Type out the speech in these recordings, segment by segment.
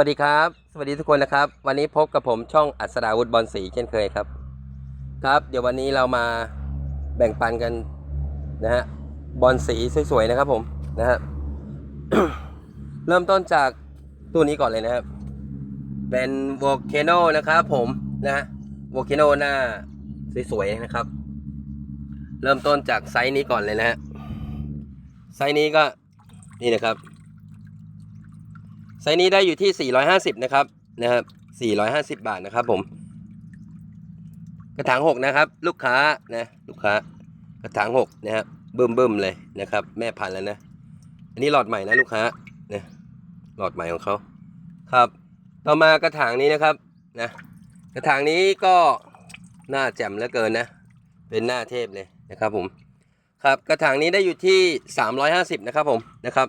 สวัสดีครับ สวัสดีทุกคนนะครับ วันนี้พบกับผมช่องอัศดาวุฒิบอลสีเช่นเคยครับ ครับ เดี๋ยววันนี้เรามาแบ่งปันกันนะฮะบอลสีสวยๆนะครับผมนะฮะเริ่มต้นจากตัวนี้ก่อนเลยนะครับ เป็นโวลเคโนนะครับผมนะฮะโวลเคโนหน้าสวยๆนะครับ เริ่มต้นจากไซส์นี้ก่อนเลยนะฮะไซส์นี้ก็นี่นะครับ ซส์นี้ได้อยู่ที่ 450 นะครับนะครับ 450 บาทนะครับ ผม กระถาง6นะครับ ลูกค้านะลูกค้ากระถาง6นะครับเบิ่มๆเลยนะครับ แม่พันธุ์แล้วนะอันนี้หลอดใหม่นะลูกค้านะหลอดใหม่ของเขาครับ ต่อมากระถางนี้นะครับนะกระถางนี้ก็หน้าแจ่มเหลือเกินนะ เป็นหน้าเทพเลยนะครับผมครับกระถางนี้ได้อยู่ที่ 350 นะครับผมนะครับ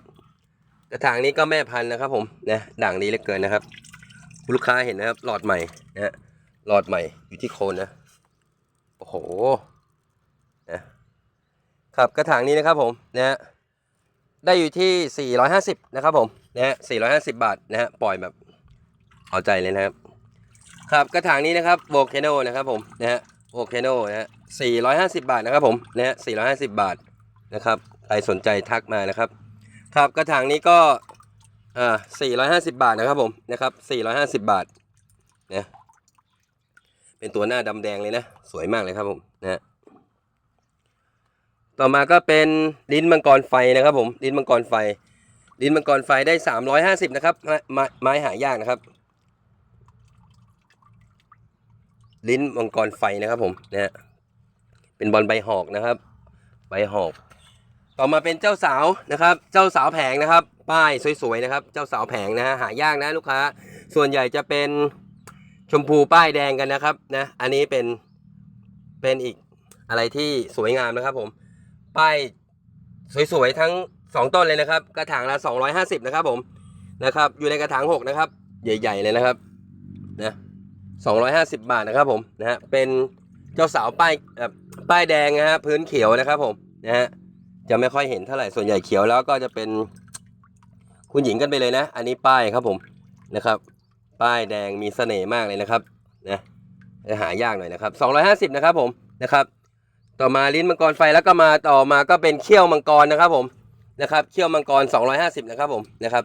กระถางนี้ก็แม่พันธุ์นะครับ ผมนะด่างดีเหลือเกินนะครับ ลูกค้าเห็นนะครับ หลอดใหม่นะฮะหลอดใหม่อยู่ที่โคนนะโอ้โหนะครับกระถางนี้นะครับผมนะฮะได้อยู่ที่ 450 นะครับผมนะฮะ450 บาทนะฮะปล่อยแบบเอาใจเลยนะครับ ครับกระถางนี้นะครับโวเคโนนะครับผมนะฮะโวเคโนนะฮะ450 บาทนะครับผมนะฮะ450 บาทนะครับใครสนใจทักมานะครับ ครับกระถางนี้ก็อ่า450บาทนะครับผมนะครับ450บบาทนะเป็นตัวหน้าดำแดงเลยนะสวยมากเลยครับผมนะต่อมาก็เป็นลิ้นมังกรไฟนะครับผมลิ้นมังกรไฟ ลิ้นมังกรไฟได้350นะครับไม้ไม้หายากนะครับ ลิ้นมังกรไฟนะครับผมนะฮะเป็นบอลใบหอกนะครับ ใบหอก ต่อมาเป็นเจ้าสาวนะครับ เจ้าสาวแผงนะครับ ป้ายสวยๆนะครับ เจ้าสาวแผงนะฮะหายากนะลูกค้า ส่วนใหญ่จะเป็นชมพูป้ายแดงกันนะครับนะอันนี้เป็นเป็นอีกอะไรที่สวยงามนะครับผม ป้ายสวยๆทั้งสองต้นเลยนะครับ กระถางละ 250 นะครับผมนะครับ อยู่ในกระถาง 6 นะครับ ใหญ่ ๆ เลยนะครับนะ250 บาทนะครับผมนะฮะเป็นเจ้าสาวป้ายป้ายแดงนะฮะพื้นเขียวนะครับผมนะฮะ จะไม่ค่อยเห็นเท่าไหร่ส่วนใหญ่เขียวแล้วก็จะเป็นคุณหญิงกันไปเลยนะ อันนี้ป้ายครับผมนะครับ ป้ายแดงมีเสน่ห์มากเลยนะครับนะจะหายากหน่อยนะครับ 250 นะครับผมนะครับ ต่อมาลิ้นมังกรไฟแล้วก็มาต่อมาก็เป็นเขี้ยวมังกรนะครับผมนะครับเขี้ยวมังกร 250 นะครับผมนะครับ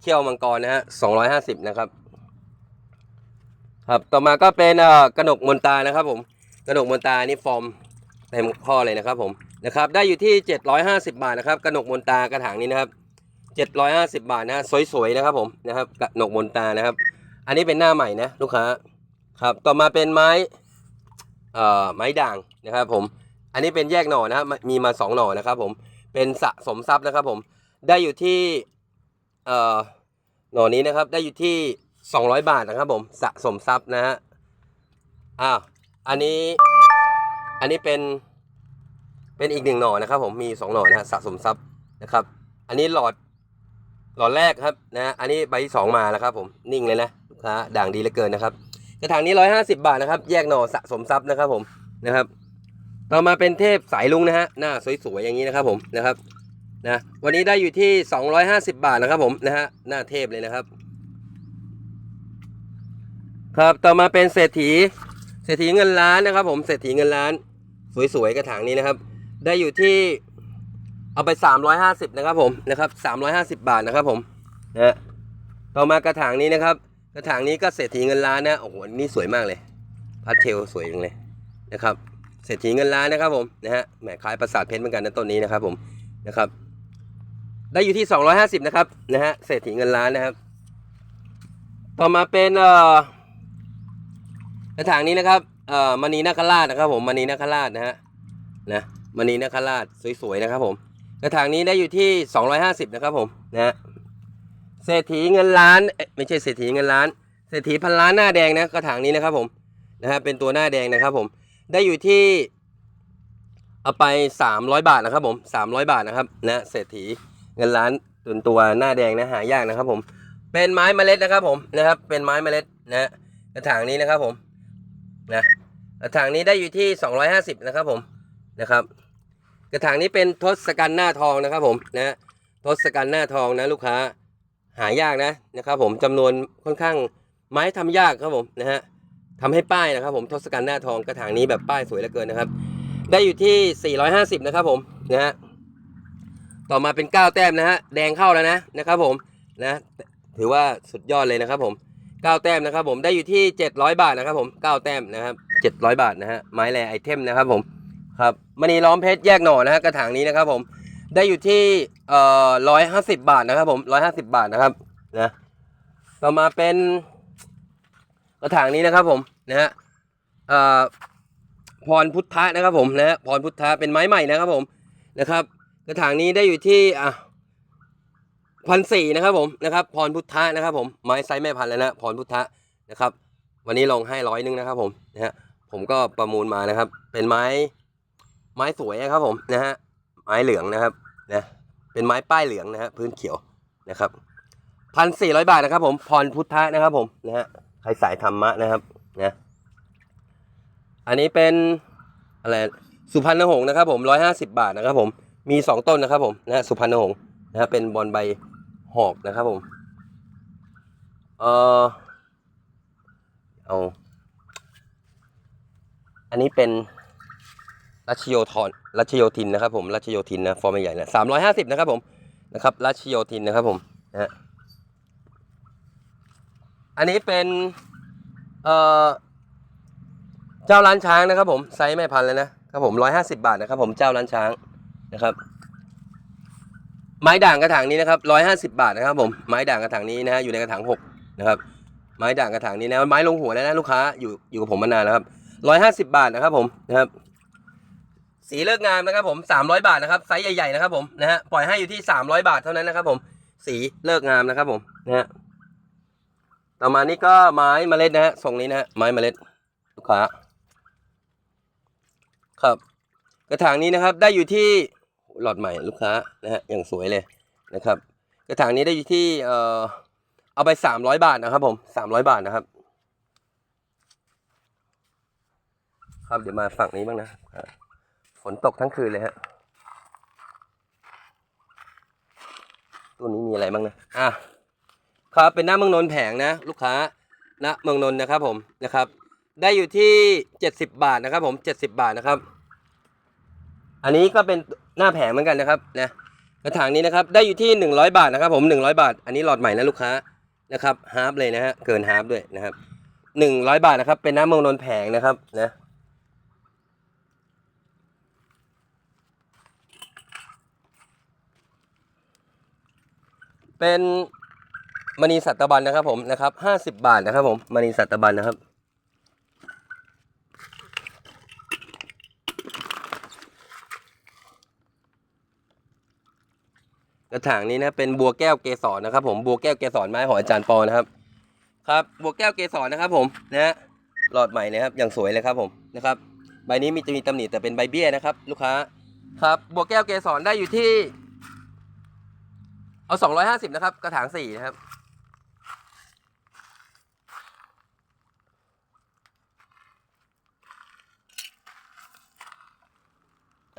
เขี้ยวมังกรนะฮะ250 นะครับครับต่อมาก็เป็นเอ่อกระหนกมนตานะครับผมกระหนกมนตานี่ฟอร์มเต็มข้อเลยนะครับผม นะครับ ได้อยู่ที่ 750 บาทนะครับกระหนกมนตากระถางนี้นะครับ 750 บาทนะสวยๆนะครับผมนะครับกระหนกมนตานะครับ อันนี้เป็นหน้าใหม่นะลูกค้าครับต่อมาเป็นไม้เอ่อไม้ด่างนะครับผมอันนี้เป็นแยกหน่อนะครับมีมาสองหน่อนะครับผมเป็นสะสมทรัพย์นะครับผมได้อยู่ที่เอ่อหน่อนี้นะครับได้อยู่ที่ 200 บาทนะครับผมสะสมทรัพย์นะฮะอ้าวอันนี้อันนี้เป็น เป็นอีกหนึ่งหน่อนะครับ ผมมีสองหน่อนะฮะสะสมทรัพย์นะครับ อันนี้หลอดหลอดแรกครับนะอันนี้ใบที่สองมาแล้วครับ ผมนิ่งเลยนะลูกค้าด่างดีเหลือเกินนะครับกระถางนี้ร้อยห้าสิบาทนะครับ แยกหน่อสะสมทรัพย์นะครับ ผมนะครับ ต่อมาเป็นเทพสายลุงนะฮะหน้าสวยๆอย่างนี้นะครับ ผมนะครับนะวันนี้ได้อยู่ที่ 250 บาทนะครับ ผมนะฮะหน้าเทพเลยนะครับ ครับต่อมาเป็นเศรษฐีเศรษฐีเงินล้านนะครับ ผมเศรษฐีเงินล้าน สวยๆกระถางนี้นะครับ ได้อยู่ที่เอาไป 350 นะครับผมนะครับ 350 บาทนะครับผมนะฮะต่อมากระถางนี้นะครับ กระถางนี้ก็เศรษฐีเงินล้านนะโอ้โหนี่สวยมากเลยพัดเทลสวยจังเลยนะครับ เศรษฐีเงินล้านนะครับผมนะฮะแหมคล้ายปราสาทเพชรเหมือนกันนะต้นนี้นะครับผมนะครับ ได้อยู่ที่ 250 นะครับนะฮะเศรษฐีเงินล้านนะครับ ต่อมาเป็นเอ่อกระถางนี้นะครับเอ่อมณีนาคราชนะครับผมมณีนาคราชนะฮะนะ มณีนคราชสวยๆนะครับผมกระถางนี้ได้อยู่ที่ 250 นะครับผมนะฮะเศรษฐีเงินล้านเอ๊ะไม่ใช่เศรษฐีเงินล้าน เศรษฐีพันล้านหน้าแดงนะกระถางนี้นะครับผมนะฮะเป็นตัวหน้าแดงนะครับผมได้อยู่ที่เอาไป 300 บาทนะครับผม300 บาทนะครับนะเศรษฐีเงินล้านตัวตัวหน้าแดงนะหายากนะครับผมเป็นไม้เมล็ดนะครับผมนะครับเป็นไม้เมล็ดนะกระถางนี้นะครับผมนะกระถางนี้ได้อยู่ที่ 250 นะครับผมนะครับ กระถางนี้เป็นทศกัณฐ์หน้าทองนะครับผมนะทศกัณฐ์หน้าทองนะลูกค้าหายากนะนะครับผมจำนวนค่อนข้างไม้ทำยากครับผมนะฮะทำให้ป้ายนะครับผมทศกัณฐ์หน้าทองกระถางนี้แบบป้ายสวยเหลือเกินนะครับ ได้อยู่ที่ 450 นะครับผมนะฮะต่อมาเป็น 9 แต้มนะฮะแดงเข้าแล้วนะนะครับผมนะถือว่าสุดยอดเลยนะครับผม 9 แต้มนะครับผมได้อยู่ที่ 700 บาทนะครับผม 9 แต้มนะครับ700 บาทนะฮะไม้แรไอเทมนะครับผม ครับมณีล้อมเพชรแยกหน่อนะฮะกระถางนี้นะครับผมได้อยู่ที่เอ่อ150บบาทนะครับ ผม150บบาทนะครับนะต่อมาเป็นกระถางนี้นะครับผมนะฮะเอ่อพรพุทธะนะครับผมนะฮะพรพุทธะเป็นไม้ใหม่นะครับผมนะครับ กระถางนี้ได้อยู่ที่อะพันสี่นะครับผมนะครับพรพุทธะนะครับผมไม้ไซส์แม่พันแล้วนะพรพุทธะนะครับ วันนี้ลองให้ร้อยนึงนะครับผมนะฮะผมก็ประมูลมานะครับ เป็นไม้ ไม้สวยนะครับผมนะฮะไม้เหลืองนะครับนะเป็นไม้ป้ายเหลืองนะฮะพื้นเขียวนะครับพันสี่ร้อยบาทนะครับผมพรพุทธะนะครับผมนะฮะใครสายธรรมะนะครับนะอันนี้เป็นอะไรสุพรรณหงส์นะครับผมร้อยห้าสิบาทนะครับผมมีสองต้นนะครับผมนะฮะสุพรรณหงส์นะฮะเป็นบอลใบหอกนะครับผมเออเอาอันนี้เป็น รัชโยธรรัชโยธินนะครับผมรัชโยธินนะฟอร์มใหญ่นะสามร้อยห้าสิบนะครับผมนะครับรัชโยธินนะครับผมนะฮะอันนี้เป็นเอ่อเจ้าร้านช้างนะครับ ผมไซส์แม่พันธุ์เลยนะครับผมร้อยห้าสิบาทนะครับ ผมเจ้าร้านช้างนะครับ ไม้ด่างกระถางนี้นะครับร้อยห้าสิบาทนะครับ ผมไม้ด่างกระถางนี้นะฮะอยู่ในกระถางหกนะครับ ไม้ด่างกระถางนี้นะไม้ลงหัวแล้วนะลูกค้าอยู่อยู่กับผมมานานแล้วครับร้อยห้าสิบาทนะครับ ผมนะครับ สีเลิกงามนะครับผมสามร้อยบาทนะครับไซส์ใหญ่ๆนะครับผมนะฮะปล่อยให้อยู่ที่สามร้อยบาทเท่านั้นนะครับผม สีเลิกงามนะครับผมนะฮะต่อมานี่ก็ไม้เมล็ดนะฮะทรงนี้นะฮะไม้เมล็ดลูกค้าครับ กระถางนี้นะครับได้อยู่ที่หลอดใหม่ลูกค้านะฮะอย่างสวยเลยนะครับ กระถางนี้ได้อยู่ที่เอ่อเอาไปสามร้อยบาทนะครับผมสามร้อยบาทนะครับ ครับเดี๋ยวมาฝั่งนี้บ้างนะอ่า ฝนตกทั้งคืนเลยฮะตัวนี้มีอะไรบ้างนะอะครับเป็นหน้าเมืองนนท์แผงนะ ลูกค้าณเมืองนนท์นะครับผมนะครับ ได้อยู่ที่เจ็ดสิบาทนะครับ ผมเจ็ดสิบาทนะครับ อันนี้ก็เป็นหน้าแผงเหมือนกันนะครับนะกระถางนี้นะครับได้อยู่ที่หนึ่งร้อยบาทนะครับ ผมหนึ่งร้อยบาท อันนี้หลอดใหม่นะลูกค้านะครับฮาร์ปเลยนะฮะเกินฮาร์ปด้วยนะครับหนึ่งร้อยบาทนะครับ เป็นน้ำเมืองนนท์แผงนะครับนะ เป็นมณีสัตบันนะครับผมนะครับห้าสิบบาทนะครับผมมณีสัตบันนะครับ กระถางนี้นะเป็นบัวแก้วเกสรนะครับ ผมบัวแก้วเกสรไม้ของอาจารย์ปอนะครับ ครับบัวแก้วเกสรนะครับผมนะฮะหลอดใหม่นะครับอย่างสวยเลยครับผมนะครับ ใบนี้มีจะมีตำหนิแต่เป็นใบเบี้ยนะครับ ลูกค้าครับบัวแก้วเกสรได้อยู่ที่ เอาสองร้อยห้าสิบนะครับ กระถางสี่นะครับ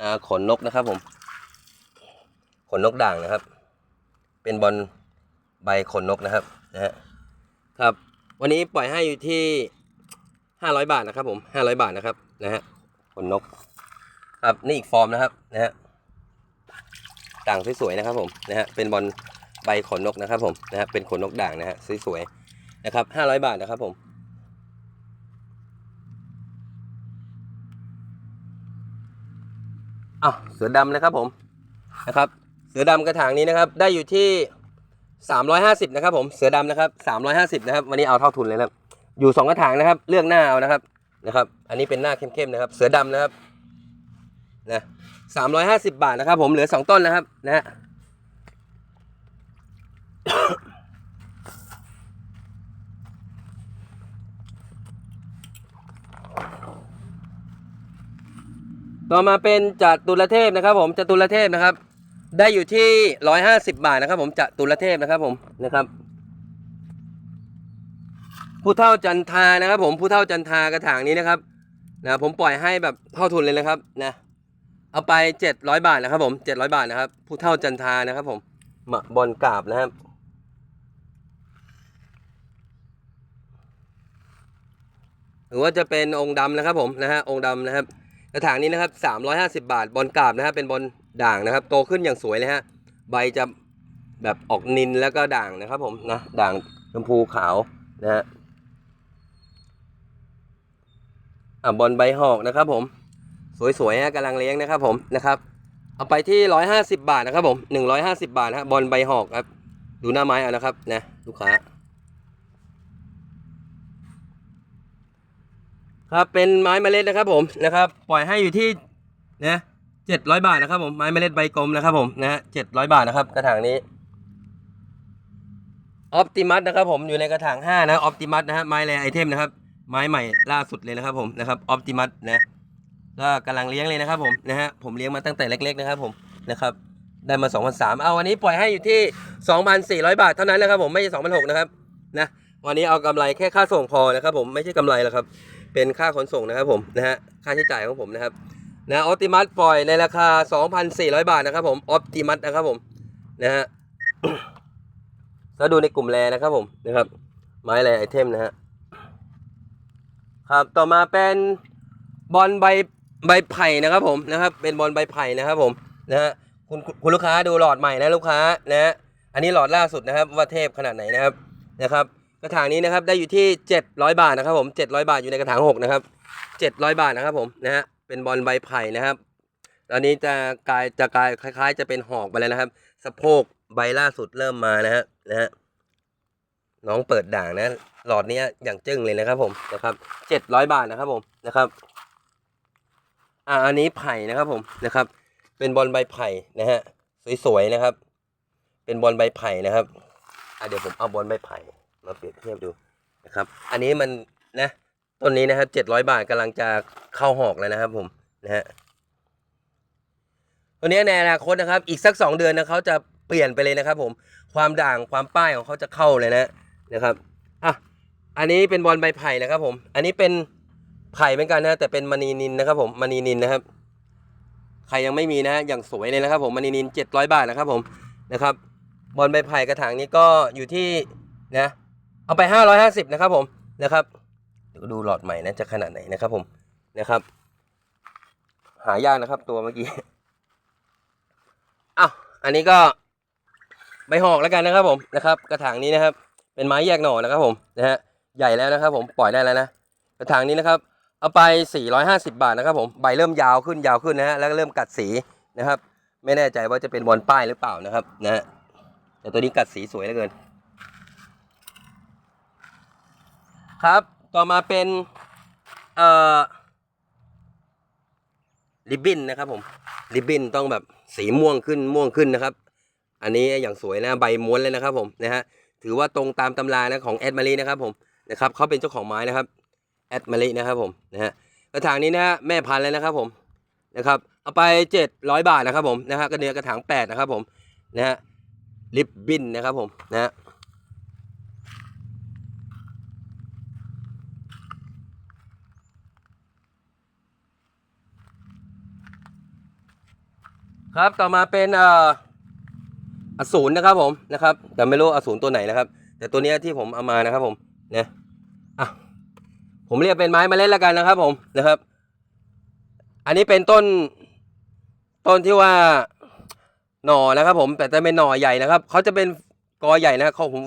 อ่าขนนกนะครับผม ขนนกด่างนะครับ เป็นบอลใบขนนกนะครับนะฮะครับ วันนี้ปล่อยให้อยู่ที่ห้าร้อยบาทนะครับผมห้าร้อยบาทนะครับนะฮะขนนก ครับนี่อีกฟอร์มนะครับนะฮะ ด่างสวยๆนะครับผมนะฮะเป็นบอลใบขนนกนะครับผมนะฮะเป็นขนนกด่างนะฮะสวยๆนะครับห้าร้อยบาทนะครับผมอ้าวเสือดำนะครับผมนะครับ เสือดำกระถางนี้นะครับ ได้อยู่ที่ 350นะครับผมเสือดำนะครับ350นะครับวันนี้เอาเท่าทุนเลยครับอยู่สองกระถางนะครับ เลือกหน้าเอานะครับนะครับ อันนี้เป็นหน้าเข้มๆนะครับ เสือดำนะครับนะ 350บาทนะครับ ผมเหลือสองต้นนะครับ นะฮะต่อมาเป็นจัตุรเทพนะครับ ผมจัตุรเทพนะครับ ได้อยู่ที่ร้อยห้าสิบาทนะครับ ผมจัตุรเทพนะครับ ผมนะครับผู้เท่าจันทานะครับ ผมผู้เท่าจันทากระถางนี้นะครับนะผมปล่อยให้แบบเท่าทุนเลยนะครับนะ เอาไปเจ็ดร้อยบาทนะครับผมเจ็ดร้อยบาทนะครับ ผู้เท่าจันทานะครับผมมะบอลกราบนะครับหรือว่าจะเป็นองค์ดำนะครับผมนะฮะองค์ดำนะครับกระถางนี้นะครับสามร้อยห้าสิบบาท บอลกราบนะฮะเป็นบอลด่างนะครับ โตขึ้นอย่างสวยเลยฮะใบจะแบบออกนินแล้วก็ด่างนะครับผมนะด่างชมพูขาวนะฮะอะบอลใบหอกนะครับผม สวยๆฮะกำลังเลี้ยงนะครับผมนะครับ เอาไปที่ 150 บาทนะครับผม 150 บาทนะฮะบอลใบหอกครับ ดูหน้าไม้เอานะครับนะลูกค้าครับเป็นไม้เมล็ดนะครับผมนะครับ ปล่อยให้อยู่ที่นะเจ็ดร้อยบาทนะครับผมไม้เมล็ดใบกลมนะครับผมนะฮะเจ็ดร้อยบาทนะครับกระถางนี้ออปติมัสนะครับผมอยู่ในกระถางห้านะออปติมัสนะฮะไม้แรไอเทมนะครับไม้ใหม่ล่าสุดเลยนะครับผมนะครับออปติมัสนะ ก็กำลังเลี้ยงเลยนะครับผมนะฮะผมเลี้ยงมาตั้งแต่เล็ก ๆ นะครับผมนะครับได้มา2 0 0เอาวันนี้ปล่อยให้อยู่ที่ 2,400 บาทเท่านั้นนะครับผมไม่ใช่2,600นะครับนะวันนี้เอากำไรแค่ค่าส่งพอนะครับผมไม่ใช่กำไรหรอกครับ เป็นค่าขนส่งนะครับผมนะฮะค่าใช้จ่ายของผมนะครับนะออติมัสปล่อยในราคา 2,400 บาทนะครับผมออติมัสนะครับผมนะฮะแล้วดูในกลุ่มแรนะครับผมนะครับ ไม้แรไอเทมนะฮะครับต่อมาเป็นบอลใบ ใบไผ่นะครับผมนะครับ เป็นบอลใบไผ่นะครับผมนะฮะคุณคุณลูกค้าดูหลอดใหม่นะลูกค้านะ อันนี้หลอดล่าสุดนะครับ ว่าเทพขนาดไหนนะครับนะครับ กระถางนี้นะครับได้อยู่ที่ 700 บาทนะครับผม700 บาทอยู่ในกระถาง6นะครับ700 บาทนะครับผมนะฮะเป็นบอลใบไผ่นะครับ ตอนนี้จะกลายจะกลายคล้าย ๆ จะเป็นหอกไปแล้วนะครับสะโพกใบล่าสุดเริ่มมานะฮะนะฮะน้องเปิดด่างนะ หลอดนี้อย่างจึ้งเลยนะครับผมนะครับ700 บาทนะครับผมนะครับ อ่าอันนี้ไผ่นะครับผมนะครับ เป็นบอลใบไผ่นะฮะสวยๆนะครับ เป็นบอลใบไผ่นะครับอะเดี๋ยวผมเอาบอลใบไผ่มาเปรียบเทียบดูนะครับ อันนี้มันนะต้นนี้นะครับเจ็ดร้อยบาทกำลังจะเข้าหอกแล้วนะครับผมนะฮะตัวนี้ในอนาคตนะครับ อีกสักสองเดือนนะเขาจะเปลี่ยนไปเลยนะครับ ผม ความด่างความป้ายของเขาจะเข้าเลยนะนะครับอะอันนี้เป็นบอลใบไผ่นะครับผม อันนี้เป็น ไผ่เหมือนกันนะแต่เป็นมณีนินนะครับผมมณีนินนะครับ ใครยังไม่มีนะอย่างสวยเลยนะครับ ผมมณีนินเจ็ดร้อยบาทนะครับผมนะครับบอลใบไผ่กระถางนี้ก็อยู่ที่นะเอาไปห้าร้อยห้าสิบนะครับผมนะครับเดี๋ยวดูหลอดใหม่นะจะขนาดไหนนะครับผมนะครับ หายากนะครับตัวเมื่อกี้อ้าวอันนี้ก็ใบหอกแล้วกันนะครับผมนะครับ กระถางนี้นะครับ เป็นไม้แยกหน่อนะครับผมนะฮะใหญ่แล้วนะครับ ผมปล่อยได้แล้วนะกระถางนี้นะครับ เอาไป 450 บาทนะครับผมใบเริ่มยาวขึ้นยาวขึ้นนะฮะแล้วก็เริ่มกัดสีนะครับ ไม่แน่ใจว่าจะเป็นบอลป้ายหรือเปล่านะครับนะฮะแต่ตัวนี้กัดสีสวยเหลือเกิน ครับต่อมาเป็นเอ่อริบบิ้นนะครับผมริบบิ้นต้องแบบสีม่วงขึ้นม่วงขึ้นนะครับ อันนี้อย่างสวยนะใบม้วนเลยนะครับผมนะฮะถือว่าตรงตามตำรานะของแอดมารีนะครับผมนะครับเขาเป็นเจ้าของไม้นะครับ แอดมารีนะครับผมนะฮะกระถางนี้นะแม่พันธุ์เลยนะครับผมนะครับเอาไปเจ็ดร้อยบาทนะครับผมนะฮะกระเนื้อกระถางแปดนะครับผมนะฮะริบบินนะครับผมนะฮะครับต่อมาเป็นเอ่ออสูรนะครับผมนะครับ แต่ไม่รู้อสูรตัวไหนนะครับ แต่ตัวเนี้ยที่ผมเอามานะครับผมนะ ผมเรียกเป็นไม้เมล็ดแล้วกันนะครับ ผมนะครับ อันนี้เป็นต้น ต้นที่ว่าหน่อนะครับ ผมแต่จะเป็นหน่อใหญ่นะครับเขาจะเป็นกอใหญ่นะเขาผม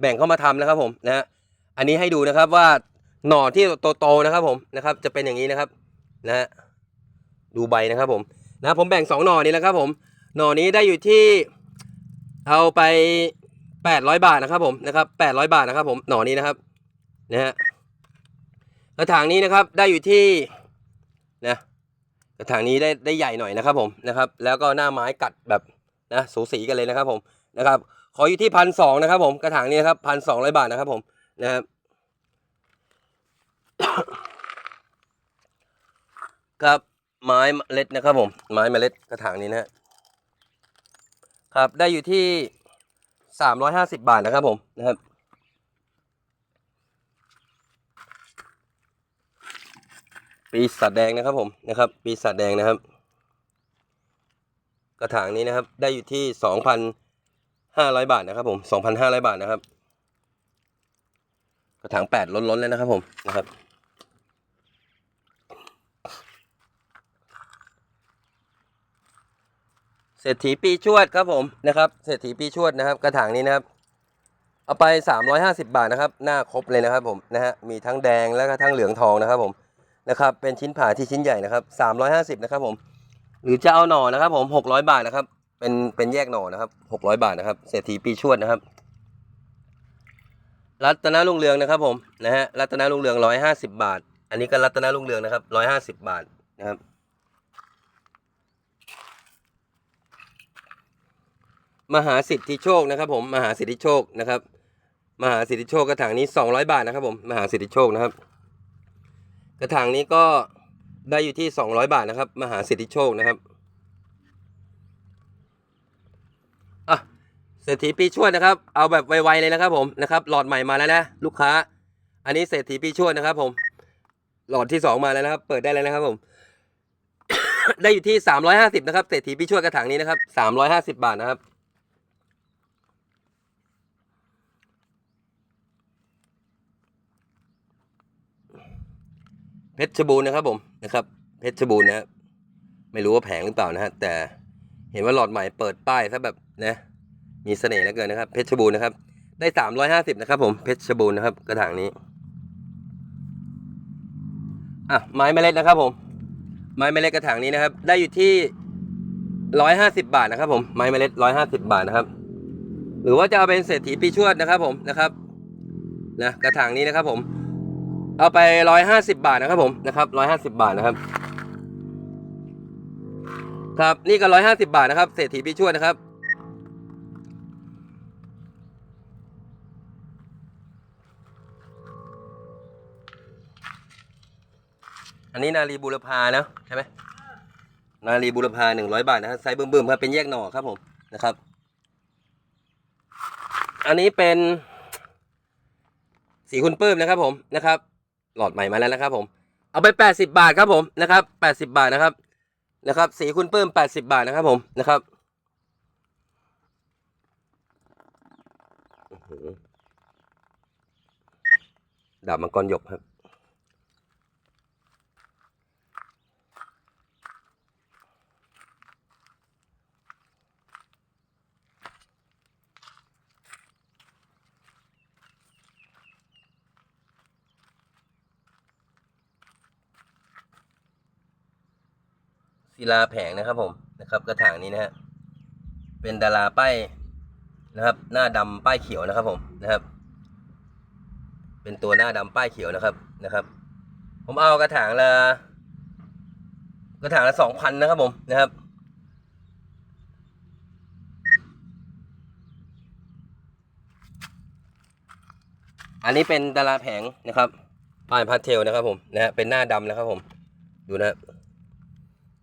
แบ่งเข้ามาทำนะครับ ผมนะฮะอันนี้ให้ดูนะครับว่าหน่อที่โตๆนะครับ ผมนะครับ จะเป็นอย่างนี้นะครับ นะฮะดูใบนะครับ ผมนะผมแบ่งสองหน่อนี้แล้วครับ ผม หน่อนี้ได้อยู่ที่เอาไปแปดร้อยบาทนะครับ ผมนะครับแปดร้อยบาทนะครับ ผมหน่อนี้นะครับนะฮะ กระถางนี้นะครับได้อยู่ที่นะกระถางนี้ได้ได้ใหญ่หน่อยนะครับผมนะครับ แล้วก็หน้าไม้กัดแบบนะสูสีกันเลยนะครับผมนะครับขออยู่ที่พันสองนะครับผมกระถางนี้นะครับพันสองร้อยบาทนะครับผมนะครับครับไม้เมล็ดนะครับผมไม้เมล็ดกระถางนี้นะฮะครับได้อยู่ที่สามร้อยห้าสิบาทนะครับผมนะครับ ปีศาจแดงนะครับผมนะครับ ปีศาจแดงนะครับ กระถางนี้นะครับ ได้อยู่ที่สองพันห้าร้อยบาทนะครับผมสองพันห้าร้อยบาทนะครับ กระถางแปดล้นๆเลยนะครับผมนะครับเศรษฐีปีชวดครับผมนะครับ เศรษฐีปีชวดนะครับ กระถางนี้นะครับ เอาไปสามร้อยห้350 บาทนะครับ หน้าครบเลยนะครับผมนะฮะมีทั้งแดงและก็ทั้งเหลืองทองนะครับผม นะครับ เป็นชิ้นผ่าที่ชิ้นใหญ่นะครับ 350 นะครับผม หรือจะเอาหน่อนะครับ ผม 600 บาทนะครับ เป็น เป็นแยกหน่อนะครับ 600 บาทนะครับ เศรษฐีปีชวดนะครับ รัตนรุ่งเรืองนะครับ ผม นะฮะ รัตนรุ่งเรือง 150 บาท อันนี้ก็รัตนรุ่งเรืองนะครับ150 บาทนะครับมหาสิทธิโชคนะครับ ผมมหาสิทธิโชคนะครับ มหาสิทธิโชคกระถางนี้ 200 บาทนะครับ ผมมหาสิทธิโชคนะครับ กระถางนี้ก็ได้อยู่ที่ 200 บาทนะครับ มหาสิทธิโชคนะครับอะเศรษฐีปีชวดนะครับ เอาแบบไวๆเลยนะครับผมนะครับ หลอดใหม่มาแล้วนะลูกค้า อันนี้เศรษฐีปีชวดนะครับ ผม หลอดที่สองมาแล้วนะครับ เปิดได้แล้วนะครับผม ได้อยู่ที่ 350นะครับเศรษฐีปีชวดกระถางนี้นะครับ350 บาทนะครับ เพชรบูรณ์นะครับผมนะครับ เพชรบูรณ์นะครับไม่รู้ว่าแผงหรือเปล่านะฮะแต่เห็นว่าหลอดใหม่เปิดป้ายซะแบบนะมีเสน่ห์เหลือเกินนะครับ เพชรบูรณ์นะครับ ได้สามร้อยห้าสิบนะครับผมเพชรบูรณ์นะครับกระถางนี้อะไม้เมล็ดนะครับ ผม ไม้เมล็ดกระถางนี้นะครับ ได้อยู่ที่ร้อยห้าสิบาทนะครับ ผมไม้เมล็ดร้อยห้าสิบาทนะครับ หรือว่าจะเอาเป็นเศรษฐีปีชวดนะครับ ผมนะครับนะกระถางนี้นะครับ ผม เอาไปร้อยห้าสิบบาทนะครับผมนะครับร้อยห้าสิบาทนะครับ ครับนี่ก็ร้อยห้าสิบาทนะครับเศรษฐีพี่ช่วยนะครับ อันนี้นาลีบุรพานะใช่ไหมนาลีบุรพาหนึ่งร้อยบาทนะครับไซส์บึ้มๆครับเป็นแยกหน่อครับผมนะครับ อันนี้เป็นสีคุณปื้มนะครับผมนะครับ หลอดใหม่มาแล้วนะครับผม เอาไป 80 บาทครับผมนะครับ 80 บาทนะครับนะครับ สีคุณเพิ่ม 80 บาทนะครับผมนะครับดาบมังกรหยกครับ ศิลาแผงนะครับผมนะครับ กระถางนี้นะฮะเป็นดาราป้ายนะครับ หน้าดำป้ายเขียวนะครับผมนะครับ เป็นตัวหน้าดำป้ายเขียวนะครับนะครับ ผมเอากระถางละกระถางละสองพันนะครับผมนะครับอันนี้เป็นดาราแผงนะครับป้ายพาสเทลนะครับผมนะฮะเป็นหน้าดำนะครับผม ดูนะ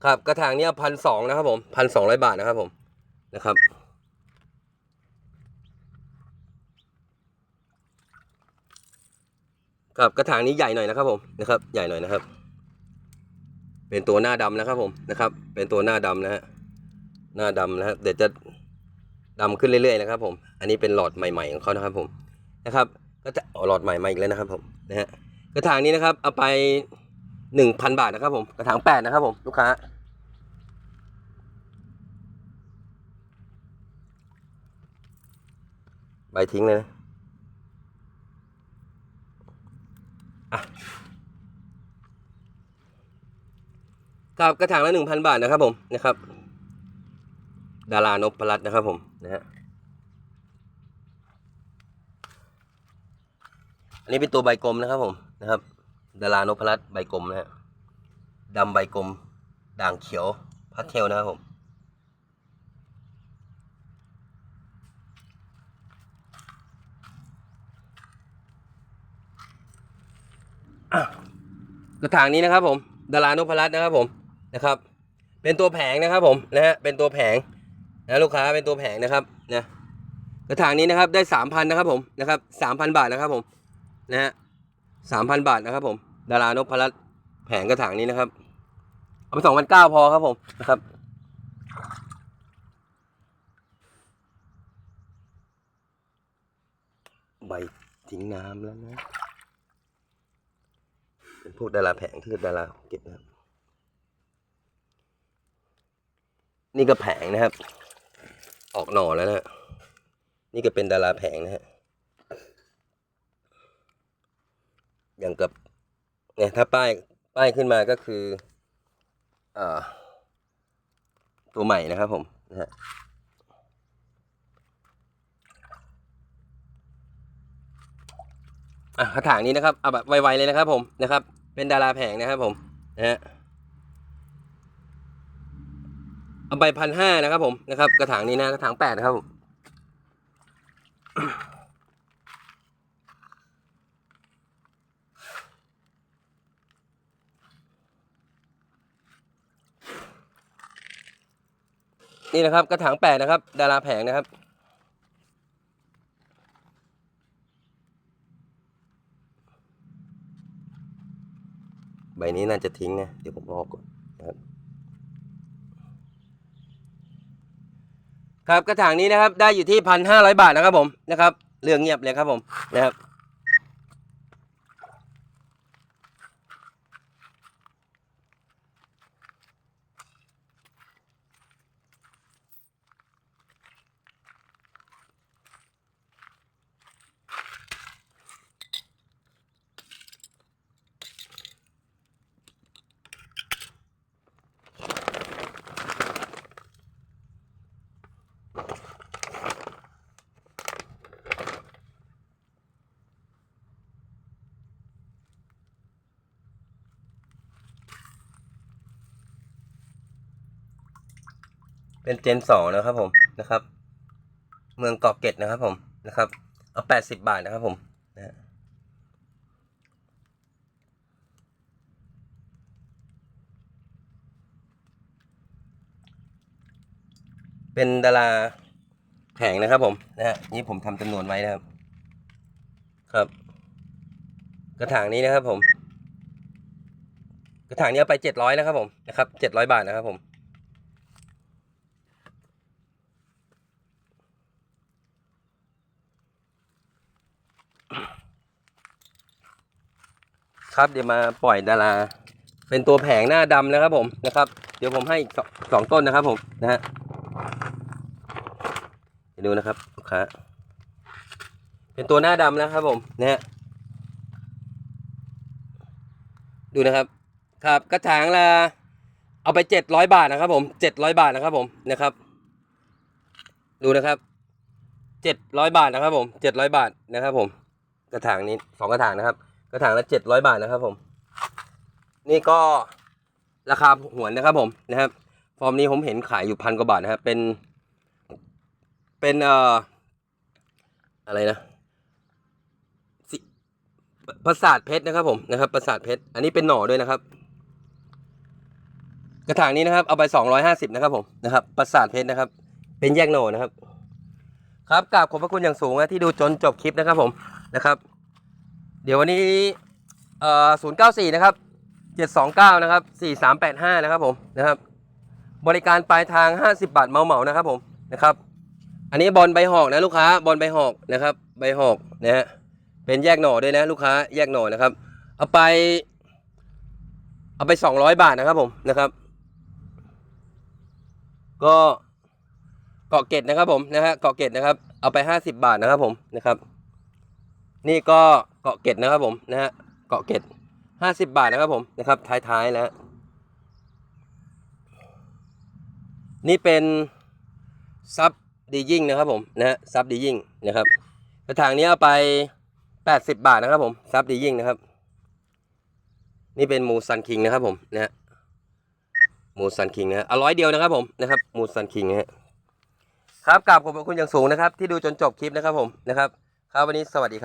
ครับกระถางเนี้พันสองนะครับผมพันสองร้อยบาทนะครับผมนะครับ ครับกระถางนี้ใหญ่หน่อยนะครับผมนะครับ ใหญ่หน่อยนะครับ เป็นตัวหน้าดำนะครับผมนะครับ เป็นตัวหน้าดำนะฮะหน้าดำนะฮะเดี๋ยวจะดำขึ้นเรื่อยๆนะครับ ผม อันนี้เป็นหลอดใหม่ ๆของเขานะครับผมนะครับ ก็จะหลอดใหม่มาอีกแล้วนะครับ ผมนะฮะกระถางนี้นะครับ เอาไปหนึ่งพันบาทนะครับผมกระถางแปดนะครับผมลูกค้า ใบทิ้งเลยนะอะกับกระถางละหนึ่งพันบาทนะครับผมนะครับ ดารานพรัตน์นะครับผมนะฮะอันนี้เป็นตัวใบกลมนะครับผมนะครับ ดารานพรัตน์ใบกลมนะฮะดำใบกลม ด่างเขียวพัสเทลนะครับผม กระถางนี้นะครับผมดารานพรัตน์นะครับผมนะครับ เป็นตัวแผงนะครับผมนะฮะเป็นตัวแผงนะลูกค้าเป็นตัวแผงนะครับนะกระถางนี้นะครับได้สามพันนะครับผมนะครับสามพันบาทนะครับผมนะฮะสามพันบาทนะครับผมดารานพรัตน์แผงกระถางนี้นะครับ เอาไปสองพันเก้าพอครับผมนะครับใบทิ้งน้ำแล้วนะ เป็นพวกดาราแผงที่ดาราเก็บนะครับนี่ก็แผงนะครับ ออกหน่อแล้วนะนี่ก็เป็นดาราแผงนะฮะอย่างกับเนี่ยถ้าป้ายป้ายขึ้นมาก็คืออตัวใหม่นะครับผมนะฮะ อะกระถางนี้นะครับเอาแบบไวๆเลยนะครับ ผมนะครับ เป็นดาราแผงนะครับ ผมนะฮะเอาไปพันห้านะครับ ผมนะครับ กระถางนี้นะกระถางแปดครับผมนี่นะครับกระถางแปดนะครับ ดาราแผงนะครับ บนี้น่าจะทิ้งนะ เดี๋ยวผมออกก่อนนะครับครับกระถางนี้นะครับได้อยู่ที่พันห้าร้อยบาทนะครับผมนะครับเรื่องเงียบเลยครับผมนะครับ เป็นเจนสองนะครับผมนะครับ เมืองเกาะเกร็ดนะครับผมนะครับ เอาแปดสิบบาทนะครับผมนะเป็นดาราแผงนะครับผมนะฮะนี่ผมทำจำนวนไว้นะครับ ครับ กระถางนี้นะครับผม กระถางนี้เอาไปเจ็ดร้อยนะครับผมนะครับเจ็ดร้อยบาทนะครับผม ครับเดี๋ยวมาปล่อยดารา เป็นตัวแผงหน้าดำนะครับผมนะครับ เดี๋ยวผมให้สองสองต้นนะครับผมนะฮะดูนะครับลูกค้าเป็นตัวหน้าดำนะครับผมนะฮะดูนะครับ ครับกระถางละเอาไปเจ็ดร้อยบาทนะครับ ผมเจ็ดร้อยบาทนะครับผมนะครับ ดูนะครับเจ็ดร้อยบาทนะครับผมเจ็ดร้อยบาทนะครับ ผม กระถางนี้สองกระถางนะครับ กระถางละเจ็ดร้อยบาทนะครับผม นี่ก็ราคาหวนนะครับผมนะครับ ฟอร์มนี้ผมเห็นขายอยู่พันกว่าบาทนะครับเป็น เป็นเอ่ออะไรนะสิประสาทเพชรนะครับผมนะครับประสาทเพชรอันนี้เป็นหน่อด้วยนะครับ กระถางนี้นะครับ เอาไปสองร้อยห้าสิบนะครับผมนะครับประสาทเพชรนะครับ เป็นแยกหน่อนะครับ ครับกราบขอบพระคุณอย่างสูงนะที่ดูจนจบคลิปนะครับผมนะครับ เดี๋ยววันนี้เอ่อศูนย์เก้าสี่นะครับเจ็ดสองเก้านะครับสี่สามแปดห้านะครับผมนะครับ บริการปลายทางห้าสิบบาทเมาเหมานะครับผมนะครับ อันนี้บอลใบหอกนะลูกค้าบอลใบหอกนะครับใบหอกนะฮะเป็นแยกหน่อด้วยนะลูกค้าแยกหน่อนะครับ เอาไป เอาไปสองร้อยบาทนะครับผมนะครับ ก็เกาะเกร็ดนะครับผมนะฮะเกาะเกร็ดนะครับ เอาไปห้าสิบบาทนะครับผมนะครับ นี่ก็เกาะเกร็ดนะครับผมนะฮะเกาะเกร็ดห้าสิบบาทนะครับผมนะครับ ท้ายๆแล้วนี่เป็นซับดียิ่งนะครับผมนะฮะซับดียิ่งนะครับกระถางนี้เอาไปแปดสิบบาทนะครับผมซับดียิ่งนะครับ นี่เป็นมูซันคิงนะครับผมนะฮะมูซันคิงนะฮะอร้อยเดียวนะครับผมนะครับมูซันคิงนะฮะครับกราบขอบคุณอย่างสูงนะครับ ที่ดูจนจบคลิปนะครับผมนะครับ ครับวันนี้สวัสดีครับ